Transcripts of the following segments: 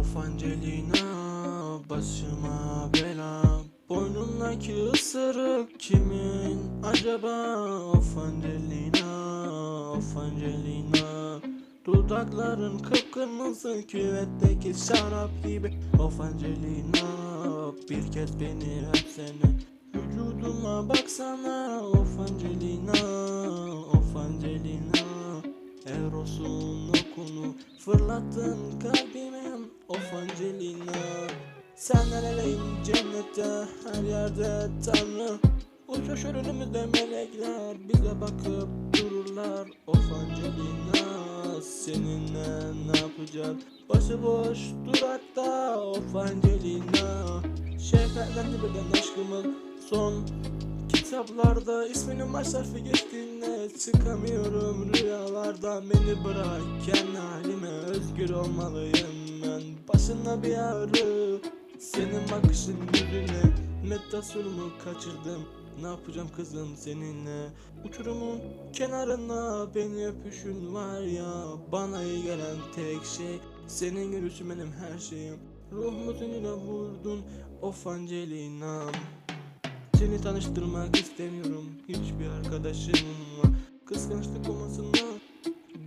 Of Angelina başıma bela. Boynundaki ısırık kimin acaba? Of Angelina of Angelina. Dudakların kıpkırmızı küvetteki şarap gibi. Of Angelina bir kez beni öpsene. Vücuduma baksana. Of Angelina Of Angelina. Eros'un okunu fırlattın kalbime Of Angelina Sen nereleyim cennette her yerde Tanrı Uçuşur önümüzde melekler bize bakıp dururlar. Of Angelina seninle ne yapacağız? Başıboş durakta. Of Angelina Şefkatlendi birden aşkımız son Kitaplarda isminin baş harfi geçtiğinde çıkamıyorum. Rüyalardan beni bırak kendi halime özgür olmalıyım ben başına bir ağrı senin bakışın yüzüne. Meditasyonumu kaçırdım ne yapacağım kızım seninle? Uçurumun kenarında beni öpüşün var ya Bana iyi gelen tek şey Senin gülüşün benim her şeyim. Ruhumu seninle vurdun Of Angelina'm seni tanıştırmak istemiyorum hiçbir arkadaşımla Kıskançlık olmasına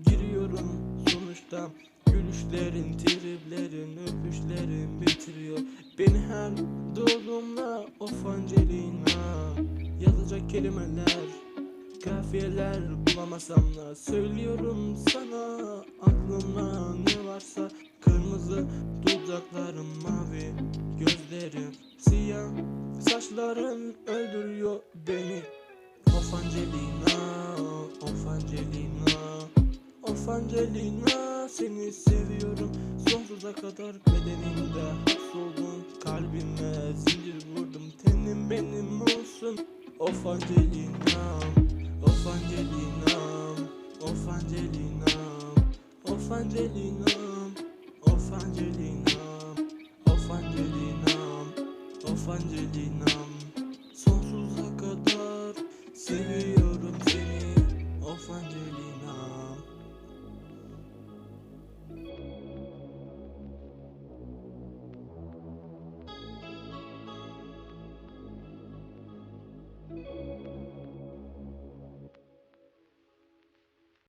giriyorum sonuçta Gülüşlerin, triplerin, öpüşlerin bitiriyor. Beni her doğduğumda of Angelina. Yazacak kelimeler, kafiyeler bulamasam da Söylüyorum sana aklımda ne varsa. Kırmızı dudaklarım mavi Gözlerim siyah Saçların öldürüyor beni. Of Angelina Of Angelina Of Angelina seni seviyorum. Sonsuza kadar bedenimde Hapsoldun kalbime zincir vurdum. Tenim benim olsun. Of Angelina'm Of Angelina'm Of Angelina'm Of Angelina'm Of Angelina'm Of Angelina'm Of Angelina'm.